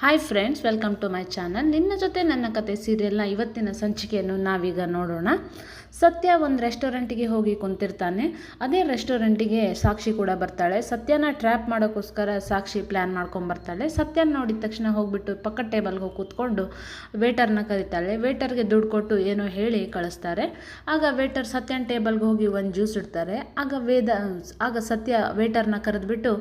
Hi friends welcome to my channel ನಿನ್ನ ಜೊತೆ ನನ್ನ ಕತೆ ಸೀರಿಯಲ್ನ ಇವತ್ತಿನ ಸಂಚಿಕೆಯನ್ನು ನಾವೀಗ ನೋಡೋಣ. ಸತ್ಯ ಒಂದು ರೆಸ್ಟೋರೆಂಟಿಗೆ ಹೋಗಿ ಕುಂತಿರ್ತಾನೆ. ಅದೇ ರೆಸ್ಟೋರೆಂಟಿಗೆ ಸಾಕ್ಷಿ ಕೂಡ ಬರ್ತಾಳೆ. ಸತ್ಯನ ಟ್ರ್ಯಾಪ್ ಮಾಡೋಕ್ಕೋಸ್ಕರ ಸಾಕ್ಷಿ ಪ್ಲ್ಯಾನ್ ಮಾಡ್ಕೊಂಬರ್ತಾಳೆ ಸತ್ಯನ ನೋಡಿದ ತಕ್ಷಣ ಹೋಗ್ಬಿಟ್ಟು ಪಕ್ಕ ಟೇಬಲ್ಗೆ ಹೋಗಿ ಕೂತ್ಕೊಂಡು ವೇಟರ್ನ ಕರೀತಾಳೆ. ವೇಟರ್ಗೆ ದುಡ್ಡು ಕೊಟ್ಟು ಏನೋ ಹೇಳಿ ಕಳಿಸ್ತಾರೆ. ಆಗ ವೇಟರ್ ಸತ್ಯನ ಟೇಬಲ್ಗೆ ಹೋಗಿ ಒಂದು ಜ್ಯೂಸ್ ಇಡ್ತಾರೆ. ಆಗ ವೇದ, ಆಗ ಸತ್ಯ ವೇಟರ್ನ ಕರೆದ್ಬಿಟ್ಟು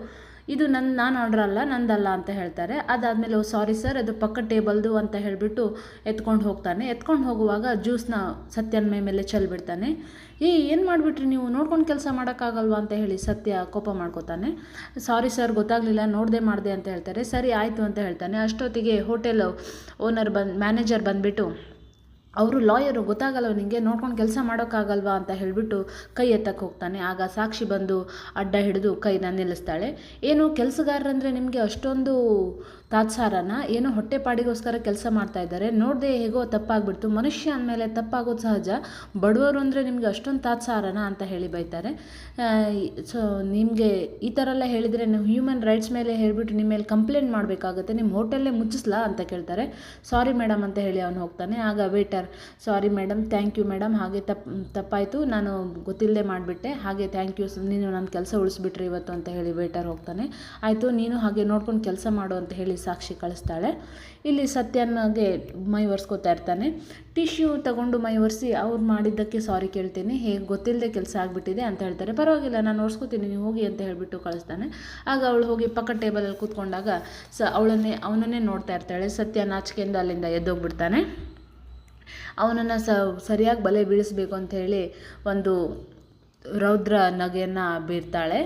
ಇದು ನನ್ನ ನಾನು ಆರ್ಡರ್ ಅಲ್ಲ, ನಂದಲ್ಲ ಅಂತ ಹೇಳ್ತಾರೆ. ಅದಾದಮೇಲೆ ಸಾರಿ ಸರ್ ಅದು ಪಕ್ಕ ಟೇಬಲ್ದು ಅಂತ ಹೇಳಿಬಿಟ್ಟು ಎತ್ಕೊಂಡು ಹೋಗ್ತಾನೆ. ಎತ್ಕೊಂಡು ಹೋಗುವಾಗ ಜ್ಯೂಸ್ನ ಸತ್ಯನ ಮೇಲೆ ಚೆಲ್ಬಿಡ್ತಾನೆ. ಏ, ಏನು ಮಾಡಿಬಿಟ್ರಿ ನೀವು? ನೋಡ್ಕೊಂಡು ಕೆಲಸ ಮಾಡೋಕ್ಕಾಗಲ್ವಾ ಅಂತ ಹೇಳಿ ಸತ್ಯ ಕೋಪ ಮಾಡ್ಕೋತಾನೆ. ಸಾರಿ ಸರ್ ಗೊತ್ತಾಗಲಿಲ್ಲ, ನೋಡದೆ ಮಾಡಿದೆ ಅಂತ ಹೇಳ್ತಾರೆ. ಸರಿ, ಆಯಿತು ಅಂತ ಹೇಳ್ತಾನೆ. ಅಷ್ಟೊತ್ತಿಗೆ ಹೋಟೆಲ್ ಓನರ್ ಬಂದು ಮ್ಯಾನೇಜರ್ ಬಂದುಬಿಟ್ಟು ಅವರು ಲಾಯರು ಗೊತ್ತಾಗಲ್ಲ ನಿಮಗೆ ನೋಡ್ಕೊಂಡು ಕೆಲಸ ಮಾಡೋಕ್ಕಾಗಲ್ವಾ ಅಂತ ಹೇಳಿಬಿಟ್ಟು ಕೈ ಎತ್ತಕ್ಕೆ ಹೋಗ್ತಾನೆ. ಆಗ ಸಾಕ್ಷಿ ಬಂದು ಅಡ್ಡ ಹಿಡಿದು ಕೈನ ನಿಲ್ಲಿಸ್ತಾಳೆ. ಏನು, ಕೆಲಸಗಾರರಂದರೆ ನಿಮಗೆ ಅಷ್ಟೊಂದು ತಾತ್ಸಾರನ ಏನೋ ಹೊಟ್ಟೆಪಾಡಿಗೋಸ್ಕರ ಕೆಲಸ ಮಾಡ್ತಾ ಇದ್ದಾರೆ. ನೋಡದೆ ಹೇಗೋ ತಪ್ಪಾಗ್ಬಿಡ್ತು. ಮನುಷ್ಯ ಅಂದಮೇಲೆ ತಪ್ಪಾಗೋದು ಸಹಜ. ಬಡವರು ಅಂದರೆ ನಿಮಗೆ ಅಷ್ಟೊಂದು ತಾತ್ಸಾರನ ಅಂತ ಹೇಳಿ ಬೈತಾರೆ. ಸೊ, ನಿಮಗೆ ಈ ಥರ ಎಲ್ಲ ಹೇಳಿದರೆ ನೀವು ಹ್ಯೂಮನ್ ರೈಟ್ಸ್ ಮೇಲೆ ಹೇಳಿಬಿಟ್ಟು ನಿಮ್ಮ ಮೇಲೆ ಕಂಪ್ಲೇಂಟ್ ಮಾಡಬೇಕಾಗುತ್ತೆ. ನಿಮ್ಮ ಹೋಟೆಲ್ಲೇ ಮುಚ್ಚಿಸ್ಲಾ ಅಂತ ಕೇಳ್ತಾರೆ. ಸಾರಿ ಮೇಡಮ್ ಅಂತ ಹೇಳಿ ಅವನು ಹೋಗ್ತಾನೆ. ಆಗ waiter sorry madam thank you madam ಹಾಗೆ ತಪ್ಪು ತಪ್ಪಾಯಿತು. ನಾನು ಗೊತ್ತಿಲ್ಲದೆ ಮಾಡಿಬಿಟ್ಟೆ. ಹಾಗೆ ಥ್ಯಾಂಕ್ ಯು ನೀನು ನನ್ನ ಕೆಲಸ ಉಳಿಸ್ಬಿಟ್ರಿ ಇವತ್ತು, ಅಂತ ಹೇಳಿ ವೇಟರ್ ಹೋಗ್ತಾನೆ. ಆಯಿತು, ನೀನು ಹಾಗೆ ನೋಡ್ಕೊಂಡು ಕೆಲಸ ಮಾಡು, ಅಂತ ಹೇಳಿ ಸಾಕ್ಷಿ ಕಳಿಸ್ತಾಳೆ. ಇಲ್ಲಿ ಸತ್ಯನಾಗೆ ಮೈ ಒರೆಸ್ಕೋತಾ ಇರ್ತಾನೆ. ಟಿಶ್ಯೂ ತಗೊಂಡು ಮೈ ಒರೆಸಿ ಅವ್ರು ಮಾಡಿದ್ದಕ್ಕೆ ಸಾರಿ ಕೇಳ್ತೀನಿ, ಹೇಗೆ ಗೊತ್ತಿಲ್ಲದೆ ಕೆಲಸ ಆಗಿಬಿಟ್ಟಿದೆ ಅಂತ ಹೇಳ್ತಾರೆ. ಪರವಾಗಿಲ್ಲ, ನಾನು ಒರೆಸ್ಕೋತೀನಿ, ನೀವು ಹೋಗಿ ಅಂತ ಹೇಳಿಬಿಟ್ಟು ಕಳಿಸ್ತಾನೆ. ಆಗ ಅವಳು ಹೋಗಿ ಪಕ್ಕ ಟೇಬಲಲ್ಲಿ ಕೂತ್ಕೊಂಡಾಗ ಸ ಅವಳನ್ನೇ, ಅವನನ್ನೇ ನೋಡ್ತಾ ಇರ್ತಾಳೆ. ಸತ್ಯ ನಾಚಿಕೆಯಿಂದ ಅಲ್ಲಿಂದ ಎದ್ದೋಗ್ಬಿಡ್ತಾನೆ. ಅವನನ್ನು ಸರಿಯಾಗಿ ಬಲೆ ಬೀಳಿಸ್ಬೇಕು ಅಂತ ಹೇಳಿ ಒಂದು ರೌದ್ರ ನಗೆಯನ್ನು ಬೀರ್ತಾಳೆ.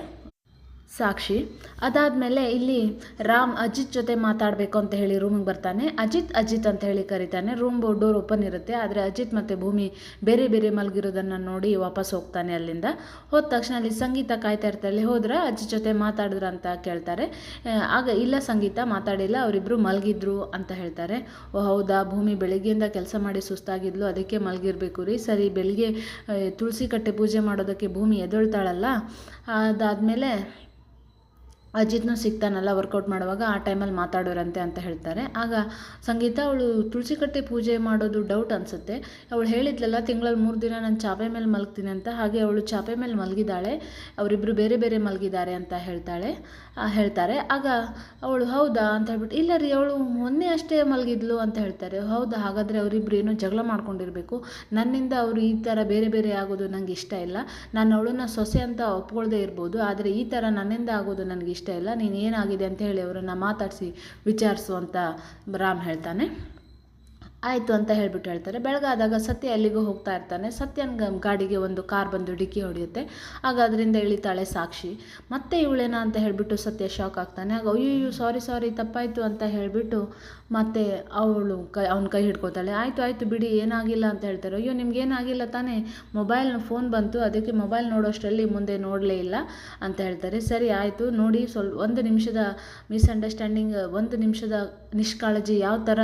ಸಾಕ್ಷಿ. ಅದಾದಮೇಲೆ ಇಲ್ಲಿ ರಾಮ್ ಅಜಿತ್ ಜೊತೆ ಮಾತಾಡಬೇಕು ಅಂತ ಹೇಳಿ ರೂಮಿಗೆ ಬರ್ತಾನೆ. ಅಜಿತ್ ಅಜಿತ್ ಅಂತ ಹೇಳಿ ಕರೀತಾನೆ. ರೂಮ್ ಡೋರ್ ಓಪನ್ ಇರುತ್ತೆ. ಆದರೆ ಅಜಿತ್ ಮತ್ತು ಭೂಮಿ ಬೇರೆ ಬೇರೆ ಮಲಗಿರೋದನ್ನು ನೋಡಿ ವಾಪಸ್ ಹೋಗ್ತಾನೆ ಅಲ್ಲಿಂದ. ಹೋದ ತಕ್ಷಣ ಅಲ್ಲಿ ಸಂಗೀತ ಕಾಯ್ತಾ ಇರ್ತಾಳೆ. ಹೋದ್ರೆ ಅಜಿತ್ ಜೊತೆ ಮಾತಾಡಿದ್ರ ಅಂತ ಕೇಳ್ತಾರೆ. ಆಗ ಇಲ್ಲ ಸಂಗೀತ, ಮಾತಾಡಿಲ್ಲ. ಅವರಿಬ್ಬರು ಮಲಗಿದ್ರು ಅಂತ ಹೇಳ್ತಾರೆ. ಓ, ಹೌದಾ? ಭೂಮಿ ಬೆಳಗ್ಗೆಯಿಂದ ಕೆಲಸ ಮಾಡಿ ಸುಸ್ತಾಗಿದ್ಲು. ಅದಕ್ಕೆ ಮಲಗಿರ್ಬೇಕು ರೀ. ಸರಿ, ಬೆಳಿಗ್ಗೆ ತುಳಸಿ ಕಟ್ಟೆ ಪೂಜೆ ಮಾಡೋದಕ್ಕೆ ಭೂಮಿ ಎದೊಳ್ತಾಳಲ್ಲ. ಅದಾದಮೇಲೆ ಅಜಿತ್ನು ಸಿಗ್ತಾನಲ್ಲ ವರ್ಕೌಟ್ ಮಾಡುವಾಗ, ಆ ಟೈಮಲ್ಲಿ ಮಾತಾಡೋರಂತೆ ಅಂತ ಹೇಳ್ತಾರೆ. ಆಗ ಸಂಗೀತ ಅವಳು ತುಳಸಿ ಕಟ್ಟೆ ಪೂಜೆ ಮಾಡೋದು ಡೌಟ್ ಅನಿಸುತ್ತೆ. ಅವಳು ಹೇಳಿದ್ಲಲ್ಲ ತಿಂಗಳಲ್ಲಿ ಮೂರು ದಿನ ನಾನು ಚಾಪೆ ಮೇಲೆ ಮಲಗ್ತೀನಿ ಅಂತ. ಹಾಗೆ ಅವಳು ಚಾಪೆ ಮೇಲೆ ಮಲಗಿದ್ದಾಳೆ. ಅವರಿಬ್ಬರು ಬೇರೆ ಬೇರೆ ಮಲಗಿದ್ದಾರೆ ಅಂತ ಹೇಳ್ತಾಳೆ ಹೇಳ್ತಾರೆ. ಆಗ ಅವಳು, ಹೌದಾ? ಅಂತ ಹೇಳ್ಬಿಟ್ಟು, ಇಲ್ಲ ರೀ, ಅವಳು ಮೊನ್ನೆ ಅಷ್ಟೇ ಮಲಗಿದ್ಲು ಅಂತ ಹೇಳ್ತಾರೆ. ಹೌದಾ? ಹಾಗಾದರೆ ಅವರಿಬ್ಬರು ಏನೋ ಜಗಳ ಮಾಡ್ಕೊಂಡಿರಬೇಕು. ನನ್ನಿಂದ ಅವರು ಈ ಥರ ಬೇರೆ ಬೇರೆ ಆಗೋದು ನನಗೆ ಇಷ್ಟ ಇಲ್ಲ. ನಾನು ಅವಳನ್ನ ಸೊಸೆ ಅಂತ ಒಪ್ಕೊಳ್ಳದೆ ಇರ್ಬೋದು. ಆದರೆ ಈ ಥರ ನನ್ನಿಂದ ಆಗೋದು ನನಗೆ ಇಷ್ಟ ಇಲ್ಲ, ನೀನು ಏನಾಗಿದೆ ಅಂತ ಹೇಳಿ ಅವರನ್ನು ಮಾತಾಡಿಸಿ ವಿಚಾರಿಸು ಅಂತ ರಾಮ್ ಹೇಳ್ತಾನೆ. ಆಯಿತು ಅಂತ ಹೇಳ್ಬಿಟ್ಟು ಹೇಳ್ತಾರೆ. ಬೆಳಗಾದಾಗ ಸತ್ಯ ಅಲ್ಲಿಗೂ ಹೋಗ್ತಾ ಇರ್ತಾನೆ. ಸತ್ಯನ ಗಾಡಿಗೆ ಒಂದು ಕಾರ್ ಬಂದು ಡಿಕ್ಕಿ ಹೊಡೆಯುತ್ತೆ. ಆಗ ಅದರಿಂದ ಇಳಿತಾಳೆ ಸಾಕ್ಷಿ. ಮತ್ತೆ ಇವಳೇನ ಅಂತ ಹೇಳಿಬಿಟ್ಟು ಸತ್ಯ ಶಾಕ್ ಆಗ್ತಾನೆ. ಆಗ ಅಯ್ಯೋ ಸಾರಿ ಸಾರಿ ತಪ್ಪಾಯಿತು ಅಂತ ಹೇಳಿಬಿಟ್ಟು ಮತ್ತೆ ಅವಳು ಕೈ, ಅವ್ನ ಕೈ ಹಿಡ್ಕೊತಾಳೆ ಆಯಿತು ಆಯಿತು ಬಿಡಿ, ಏನಾಗಿಲ್ಲ ಅಂತ ಹೇಳ್ತಾರೆ. ಅಯ್ಯೋ ನಿಮ್ಗೆ ಏನಾಗಿಲ್ಲ ತಾನೇ? ಮೊಬೈಲ್ ಫೋನ್ ಬಂತು, ಅದಕ್ಕೆ ಮೊಬೈಲ್ ನೋಡೋಷ್ಟರಲ್ಲಿ ಮುಂದೆ ನೋಡಲೇ ಇಲ್ಲ ಅಂತ ಹೇಳ್ತಾರೆ. ಸರಿ, ಆಯಿತು, ನೋಡಿ, ಸ್ವಲ್ಪ, ಒಂದು ನಿಮಿಷದ ಮಿಸ್ಅಂಡರ್ಸ್ಟ್ಯಾಂಡಿಂಗ್, ಒಂದು ನಿಮಿಷದ ನಿಷ್ಕಾಳಜಿ ಯಾವ ಥರ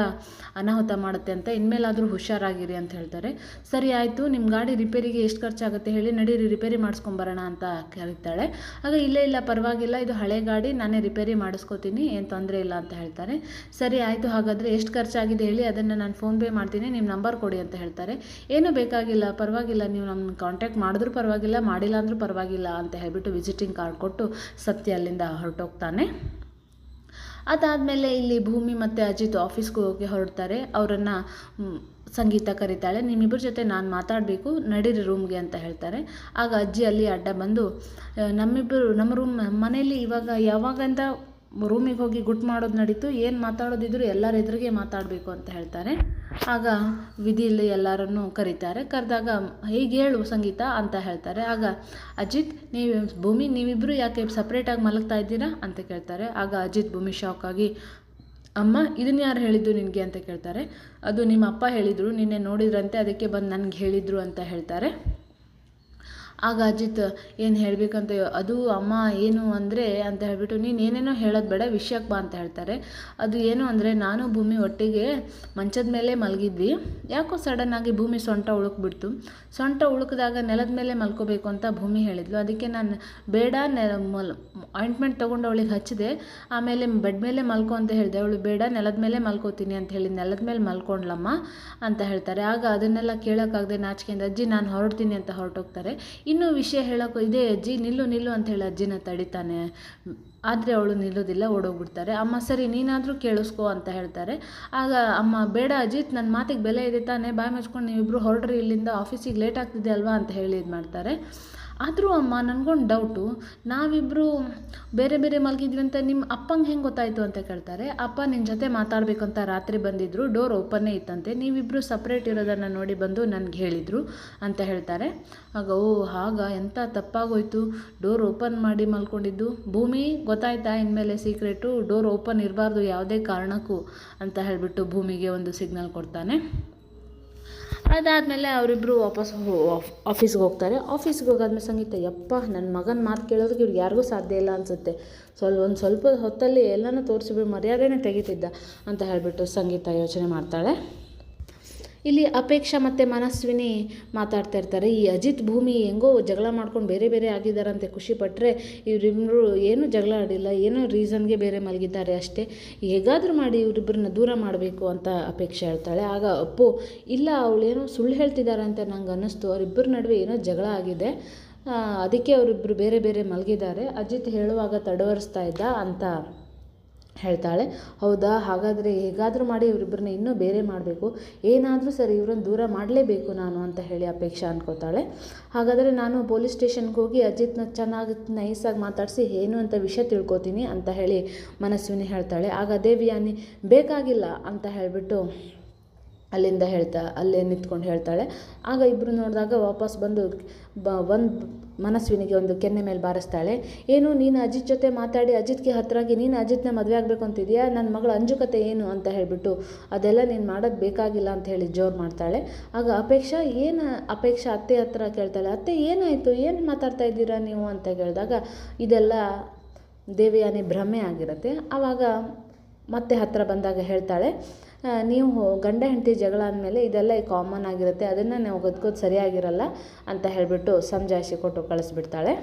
ಅನಾಹುತ ಮಾಡುತ್ತೆ ಅಂತ ಇನ್ಮೇಲಾದರೂ ಹುಷಾರಾಗಿರಿ ಅಂತ ಹೇಳ್ತಾರೆ. ಸರಿ, ಆಯಿತು ನಿಮ್ಮ ಗಾಡಿ ರಿಪೇರಿಗೆ ಎಷ್ಟು ಖರ್ಚಾಗುತ್ತೆ ಹೇಳಿ, ನಡೀರಿ, ರಿಪೇರಿ ಮಾಡಿಸ್ಕೊಂಬರೋಣ ಅಂತ ಕರೀತಾಳೆ. ಆಗ, ಇಲ್ಲೇ ಇಲ್ಲ, ಪರವಾಗಿಲ್ಲ, ಇದು ಹಳೆ ಗಾಡಿ, ನಾನೇ ರಿಪೇರಿ ಮಾಡಿಸ್ಕೋತೀನಿ, ಏನು ತೊಂದರೆ ಇಲ್ಲ ಅಂತ ಹೇಳ್ತಾರೆ. ಸರಿ, ಆಯಿತು ಹಾಗಾದರೆ ಎಷ್ಟು ಖರ್ಚಾಗಿದೆ ಹೇಳಿ ಅದನ್ನು ನಾನು ಫೋನ್ಪೇ ಮಾಡ್ತೀನಿ ನಿಮ್ಮ ನಂಬರ್ ಕೊಡಿ ಅಂತ ಹೇಳ್ತಾರೆ. ಏನು ಬೇಕಾಗಿಲ್ಲ, ಪರವಾಗಿಲ್ಲ, ನೀವು ನಮ್ಮನ್ನು ಕಾಂಟ್ಯಾಕ್ಟ್ ಮಾಡಿದ್ರೂ ಪರವಾಗಿಲ್ಲ, ಮಾಡಿಲ್ಲ ಅಂದರೂ ಪರವಾಗಿಲ್ಲ ಅಂತ ಹೇಳಿಬಿಟ್ಟು ವಿಸಿಟಿಂಗ್ ಕಾರ್ಡ್ ಕೊಟ್ಟು ಸತ್ಯ ಅಲ್ಲಿಂದ ಹೊರಟೋಗ್ತಾನೆ. ಅದಾದಮೇಲೆ ಇಲ್ಲಿ ಭೂಮಿ ಮತ್ತು ಅಜಿತ್ ಆಫೀಸ್ಗೆ ಹೋಗಿ ಹೊರಡ್ತಾರೆ. ಅವರನ್ನು ಸಂಗೀತ ಕರೀತಾಳೆ. ನಿಮ್ಮಿಬ್ಬರ ಜೊತೆ ನಾನು ಮಾತಾಡಬೇಕು, ನಡೀರಿ ರೂಮ್ಗೆ ಅಂತ ಹೇಳ್ತಾರೆ. ಆಗ ಅಜ್ಜಿ ಅಲ್ಲಿ ಅಡ್ಡ ಬಂದು ನಮ್ಮಿಬ್ಬರು, ನಮ್ಮ ರೂಮ್ ಮನೆಯಲ್ಲಿ ಇವಾಗ ಯಾವಾಗಂತ ರೂಮಿಗೆ ಹೋಗಿ ಗುಟ್ ಮಾಡೋದು ನಡೀತು, ಏನು ಮಾತಾಡೋದಿದ್ರು ಎಲ್ಲರ ಎದುರಿಗೆ ಮಾತಾಡಬೇಕು ಅಂತ ಹೇಳ್ತಾರೆ. ಆಗ ವಿಧಿಯಲ್ಲಿ ಎಲ್ಲರನ್ನು ಕರೀತಾರೆ. ಕರೆದಾಗ, ಹೀಗೆ ಹೇಳು ಸಂಗೀತ ಅಂತ ಹೇಳ್ತಾರೆ. ಆಗ, ಅಜಿತ್, ನೀವು ಭೂಮಿ ನೀವಿಬ್ಬರು ಯಾಕೆ ಸಪ್ರೇಟಾಗಿ ಮಲಗ್ತಾ ಇದ್ದೀರಾ? ಅಂತ ಕೇಳ್ತಾರೆ. ಆಗ ಅಜಿತ್ ಭೂಮಿ ಶಾಕ್ ಆಗಿ, ಅಮ್ಮ ಇದನ್ನ ಯಾರು ಹೇಳಿದ್ದು ನಿನಗೆ? ಅಂತ ಕೇಳ್ತಾರೆ. ಅದು ನಿಮ್ಮ ಅಪ್ಪ ಹೇಳಿದರು, ನಿನ್ನೆ ನೋಡಿದ್ರಂತೆ, ಅದಕ್ಕೆ ಬಂದು ನನಗೆ ಹೇಳಿದರು ಅಂತ ಹೇಳ್ತಾರೆ. ಆಗ ಅಜಿತ್ ಏನು ಹೇಳಬೇಕಂತ ಅದು ಅಮ್ಮ ಏನು ಅಂದರೆ ಅಂತ ಹೇಳಿಬಿಟ್ಟು, ನೀನು ಏನೇನೋ ಹೇಳೋದು ಬೇಡ ವಿಷಯಕ್ಕೆ ಬಾ ಅಂತ ಹೇಳ್ತಾರೆ. ಅದು ಏನು ಅಂದರೆ, ನಾನು ಭೂಮಿ ಒಟ್ಟಿಗೆ ಮಂಚದ ಮೇಲೆ ಮಲಗಿದ್ವಿ. ಯಾಕೋ ಸಡನ್ನಾಗಿ ಭೂಮಿ ಸೊಂಟ ಉಳುಕ್ಬಿಡ್ತು. ಸೊಂಟ ಉಳುಕಿದಾಗ ನೆಲದ ಮೇಲೆ ಮಲ್ಕೋಬೇಕು ಅಂತ ಭೂಮಿ ಹೇಳಿದ್ಲು. ಅದಕ್ಕೆ ನಾನು ಬೇಡ ನೆ ಮಲ್ ಆಯಿಂಟ್ಮೆಂಟ್ ತೊಗೊಂಡು ಅವಳಿಗೆ ಹಚ್ಚಿದೆ. ಆಮೇಲೆ ಬೆಡ್ ಮೇಲೆ ಮಲ್ಕೊ ಅಂತ ಹೇಳಿದೆ. ಅವಳು ಬೇಡ, ನೆಲದ ಮೇಲೆ ಮಲ್ಕೋತೀನಿ ಅಂತ ಹೇಳಿ, ನೆಲದ ಮೇಲೆ ಮಲ್ಕೊಂಡ್ಲಮ್ಮ ಅಂತ ಹೇಳ್ತಾರೆ. ಆಗ ಅದನ್ನೆಲ್ಲ ಕೇಳೋಕ್ಕಾಗದೆ ನಾಚಿಕೆಯಿಂದ, ಅಜ್ಜಿ ನಾನು ಹೊರಡ್ತೀನಿ ಅಂತ ಹೊರಟೋಗ್ತಾರೆ. ಇನ್ನೂ ವಿಷಯ ಹೇಳೋಕೆ ಇದೇ, ಅಜ್ಜಿ. ನಿಲ್ಲು ನಿಲ್ಲು ಅಂತ ಹೇಳಿ ಅಜ್ಜಿನ ತಡಿತಾನೆ. ಆದರೆ ಅವಳು ನಿಲ್ಲೋದಿಲ್ಲ, ಓಡೋಗ್ಬಿಡ್ತಾರೆ. ಅಮ್ಮ, ಸರಿ, ನೀನಾದರೂ ಕೇಳಿಸ್ಕೊ ಅಂತ ಹೇಳ್ತಾರೆ. ಆಗ ಅಮ್ಮ, ಬೇಡ ಅಜಿತ್ ನನ್ನ ಮಾತಿಗೆ ಬೆಲೆ ಇದೆ ತಾನೇ. ಬಾಯಿ ಮುಚ್ಕೊಂಡು ನೀವಿಬ್ಬರು ಹೊರಡ್ರಿ, ಇಲ್ಲಿಂದ ಆಫೀಸಿಗೆ ಲೇಟ್ ಆಗ್ತಿದೆ ಅಲ್ವಾ? ಅಂತ ಹೇಳಿ ಇದು ಮಾಡ್ತಾರೆ ಆದರೂ ಅಮ್ಮ, ನನಗೊಂದು ಡೌಟು ನಾವಿಬ್ಬರು ಬೇರೆ ಬೇರೆ ಮಲಗಿದ್ವಿ ಅಂತ ನಿಮ್ಮ ಅಪ್ಪಂಗೆ ಹೆಂಗೆ ಗೊತ್ತಾಯಿತು ಅಂತ ಕೇಳ್ತಾರೆ. ಅಪ್ಪ ನಿನ್ನ ಜೊತೆ ಮಾತಾಡಬೇಕಂತ ರಾತ್ರಿ ಬಂದಿದ್ದರು ಡೋರ್ ಓಪನ್ನೇ ಇತ್ತಂತೆ. ನೀವಿಬ್ಬರು ಸಪ್ರೇಟ್ ಇರೋದನ್ನು ನೋಡಿ ಬಂದು ನನಗೆ ಹೇಳಿದರು ಅಂತ ಹೇಳ್ತಾರೆ. ಆಗ, ಓ ಆಗ ಎಂಥ ತಪ್ಪಾಗೋಯ್ತು? ಡೋರ್ ಓಪನ್ ಮಾಡಿ ಮಲ್ಕೊಂಡಿದ್ದು. ಭೂಮಿ, ಗೊತ್ತಾಯ್ತಾ ಇನ್ಮೇಲೆ ಸೀಕ್ರೆಟು ಡೋರ್ ಓಪನ್ ಇರಬಾರ್ದು ಯಾವುದೇ ಕಾರಣಕ್ಕೂ ಅಂತ ಹೇಳಿಬಿಟ್ಟು ಭೂಮಿಗೆ ಒಂದು ಸಿಗ್ನಲ್ ಕೊಡ್ತಾನೆ. ಅದಾದಮೇಲೆ ಅವರಿಬ್ಬರು ವಾಪಸ್ ಆಫೀಸ್ಗೆ ಹೋಗ್ತಾರೆ. ಆಫೀಸ್ಗೆ ಹೋಗಾದ್ಮೇಲೆ ಸಂಗೀತ, ಯಪ್ಪ ನನ್ನ ಮಗನ ಮಾತು ಕೇಳೋದಕ್ಕೆ ಇವ್ರಿಗೆ ಯಾರಿಗೂ ಸಾಧ್ಯ ಇಲ್ಲ ಅನಿಸುತ್ತೆ. ಸ್ವಲ್ಪ, ಒಂದು ಸ್ವಲ್ಪ ಹೊತ್ತಲ್ಲಿ ಎಲ್ಲನೂ ತೋರಿಸಿಬಿಟ್ಟು ಮರ್ಯಾದೆನೇ ತೆಗಿತಿದ್ದ ಅಂತ ಹೇಳಿಬಿಟ್ಟು ಸಂಗೀತ ಯೋಚನೆ ಮಾಡ್ತಾಳೆ. ಇಲ್ಲಿ ಅಪೇಕ್ಷಾ ಮತ್ತು ಮನಸ್ವಿನಿ ಮಾತಾಡ್ತಾ ಇರ್ತಾರೆ. ಈ ಅಜಿತ್ ಭೂಮಿ ಹೆಂಗೋ ಜಗಳ ಮಾಡ್ಕೊಂಡು ಬೇರೆ ಬೇರೆ ಆಗಿದ್ದಾರಂತೆ ಖುಷಿ ಪಟ್ಟರೆ ಇವರಿಬ್ಬರು ಏನೂ ಜಗಳ ಆಡಿಲ್ಲ, ಏನೋ ರೀಸನ್ಗೆ ಬೇರೆ ಮಲಗಿದ್ದಾರೆ ಅಷ್ಟೇ. ಹೇಗಾದರೂ ಮಾಡಿ ಇವರಿಬ್ಬರನ್ನ ದೂರ ಮಾಡಬೇಕು ಅಂತ ಅಪೇಕ್ಷೆ ಹೇಳ್ತಾಳೆ. ಆಗ ಅಪ್ಪು, ಇಲ್ಲ, ಅವಳೇನೋ ಸುಳ್ಳು ಹೇಳ್ತಿದ್ದಾರೆ ಅಂತ ನಂಗೆ ಅನ್ನಿಸ್ತು. ಅವರಿಬ್ಬರ ನಡುವೆ ಏನೋ ಜಗಳ ಆಗಿದೆ. ಅದಕ್ಕೆ ಅವರಿಬ್ಬರು ಬೇರೆ ಬೇರೆ ಮಲಗಿದ್ದಾರೆ. ಅಜಿತ್ ಹೇಳುವಾಗ ತಡವರಿಸ್ತಾ ಇದ್ದ ಅಂತ ಹೇಳ್ತಾಳೆ, ಹೌದಾ? ಹಾಗಾದರೆ ಹೇಗಾದರೂ ಮಾಡಿ ಇವರಿಬ್ಬರನ್ನ ಇನ್ನೂ ಬೇರೆ ಮಾಡಬೇಕು. ಏನಾದರೂ ಸರಿ ಇವ್ರನ್ನ ದೂರ ಮಾಡಲೇಬೇಕು ನಾನು, ಅಂತ ಹೇಳಿ ಅಪೇಕ್ಷಾ ಅನ್ಕೋತಾಳೆ. ಹಾಗಾದರೆ ನಾನು ಪೊಲೀಸ್ ಸ್ಟೇಷನ್ಗೆ ಹೋಗಿ ಅಜಿತ್ನ ಚೆನ್ನಾಗಿ ನೈಸಾಗಿ ಮಾತಾಡಿಸಿ ಏನು ಅಂತ ವಿಷಯ ತಿಳ್ಕೊತೀನಿ, ಅಂತ ಹೇಳಿ ಮನಸ್ವಿನಿ ಹೇಳ್ತಾಳೆ. ಆಗ ದೇವಿಯಾನಿ, ಬೇಕಾಗಿಲ್ಲ, ಅಂತ ಹೇಳಿಬಿಟ್ಟು ಅಲ್ಲಿಂದ ಹೇಳ್ತಾ, ಅಲ್ಲೇ ನಿಂತ್ಕೊಂಡು ಹೇಳ್ತಾಳೆ. ಆಗ ಇಬ್ಬರು ನೋಡಿದಾಗ ವಾಪಸ್ ಬಂದು ಬ ಒಂದು ಮನಸ್ವಿನಿಗೆ ಒಂದು ಕೆನ್ನೆ ಮೇಲೆ ಬಾರಿಸ್ತಾಳೆ. ಏನು, ನೀನು ಅಜಿತ್ ಜೊತೆ ಮಾತಾಡಿ, ಅಜಿತ್ಗೆ ಹತ್ತಿರಾಗಿ ನೀನು ಅಜಿತ್ನ ಮದುವೆ ಆಗಬೇಕು ಅಂತಿದೆಯಾ ನನ್ನ ಮಗಳ ಅಂಜುಕತೆ ಏನು? ಅಂತ ಹೇಳಿಬಿಟ್ಟು ಅದೆಲ್ಲ ನೀನು ಮಾಡೋದು ಬೇಕಾಗಿಲ್ಲ ಅಂತ ಹೇಳಿ ಜೋರು ಮಾಡ್ತಾಳೆ. ಆಗ ಅಪೇಕ್ಷಾ, ಏನು ಅಪೇಕ್ಷಾ ಅತ್ತೆ ಹತ್ರ ಕೇಳ್ತಾಳೆ? ಅತ್ತೆ, ಏನಾಯಿತು? ಏನು ಮಾತಾಡ್ತಾ ಇದ್ದೀರಾ ನೀವು? ಅಂತ ಕೇಳಿದಾಗ, ಇದೆಲ್ಲ ದೇವಿಯಾನಿ ಭ್ರಮೆ ಆಗಿರುತ್ತೆ. ಆವಾಗ ಮತ್ತೆ ಹತ್ತಿರ ಬಂದಾಗ ಹೇಳ್ತಾಳೆ ನೀವು ಗಂಡ ಹೆಂಡತಿ ಜಗಳ ಅಂದಮೇಲೆ ಇದೆಲ್ಲ ಕಾಮನ್ ಆಗಿರುತ್ತೆ, ಅದನ್ನು ನಾವು ಗದ್ಕೋದು ಸರಿಯಾಗಿರಲ್ಲ ಅಂತ ಹೇಳಿಬಿಟ್ಟು ಸಮಜಾಯಿಸಿ ಕೊಟ್ಟು ಕಳಿಸ್ಬಿಡ್ತಾಳೆ.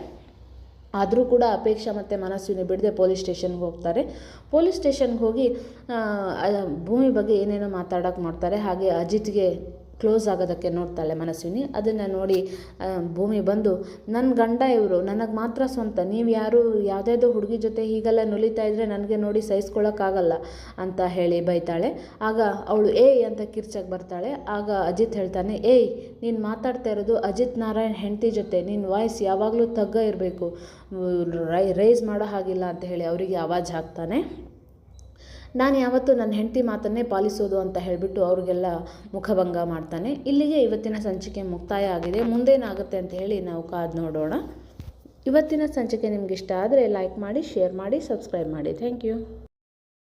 ಆದರೂ ಕೂಡ ಅಪೇಕ್ಷೆ ಮತ್ತು ಮನಸ್ವಿನಿ ಬಿಡದೆ ಪೊಲೀಸ್ ಸ್ಟೇಷನ್ಗೆ ಹೋಗ್ತಾರೆ. ಪೊಲೀಸ್ ಸ್ಟೇಷನ್ಗೆ ಹೋಗಿ ಭೂಮಿ ಬಗ್ಗೆ ಏನೇನೋ ಮಾತಾಡೋಕೆ ಮಾಡ್ತಾರೆ. ಹಾಗೆ ಅಜಿತ್ಗೆ ಕ್ಲೋಸ್ ಆಗೋದಕ್ಕೆ ನೋಡ್ತಾಳೆ ಮನಸ್ವಿನಿ. ಅದನ್ನು ನೋಡಿ ಭೂಮಿ ಬಂದು ನನ್ನ ಗಂಡ ಇವರು, ನನಗೆ ಮಾತ್ರ ಸ್ವಂತ. ನೀವು ಯಾರು, ಯಾವುದ್ಯಾವುದೋ ಹುಡುಗಿ ಜೊತೆ ಹೀಗೆಲ್ಲ ನುಲಿತಾ ಇದ್ದರೆ ನನಗೆ ನೋಡಿ ಸಹಿಸ್ಕೊಳ್ಳೋಕ್ಕಾಗಲ್ಲ ಅಂತ ಹೇಳಿ ಬೈತಾಳೆ. ಆಗ ಅವಳು, ಏಯ್, ಅಂತ ಕಿರ್ಚಕ್ಕೆ ಬರ್ತಾಳೆ. ಆಗ ಅಜಿತ್ ಹೇಳ್ತಾನೆ, ಏಯ್, ನೀನು ಮಾತಾಡ್ತಾ ಇರೋದು ಅಜಿತ್ ನಾರಾಯಣ್ ಹೆಂಡತಿ ಜೊತೆ. ನಿನ್ನ ವಾಯ್ಸ್ ಯಾವಾಗಲೂ ತಗ್ಗ ಇರಬೇಕು. ರೈ ರೈಸ್ ಮಾಡೋ ಹಾಗಿಲ್ಲ, ಅಂತ ಹೇಳಿ ಅವರಿಗೆ ಆವಾಜ್ ಹಾಕ್ತಾನೆ. ನಾನು ಯಾವತ್ತೂ ನನ್ನ ಹೆಂಡತಿ ಮಾತನ್ನೇ ಪಾಲಿಸೋದು ಅಂತ ಹೇಳಿಬಿಟ್ಟು ಅವ್ರಿಗೆಲ್ಲ ಮುಖಭಂಗ ಮಾಡ್ತಾನೆ. ಇಲ್ಲಿಗೆ ಇವತ್ತಿನ ಸಂಚಿಕೆ ಮುಕ್ತಾಯ ಆಗಿದೆ. ಮುಂದೇನಾಗುತ್ತೆ ಅಂತ ಹೇಳಿ ನಾವು ಕಾದು ನೋಡೋಣ. ಇವತ್ತಿನ ಸಂಚಿಕೆ ನಿಮ್ಗೆ ಇಷ್ಟ ಆದರೆ ಲೈಕ್ ಮಾಡಿ ಶೇರ್ ಮಾಡಿ ಸಬ್ಸ್ಕ್ರೈಬ್ ಮಾಡಿ. Thank you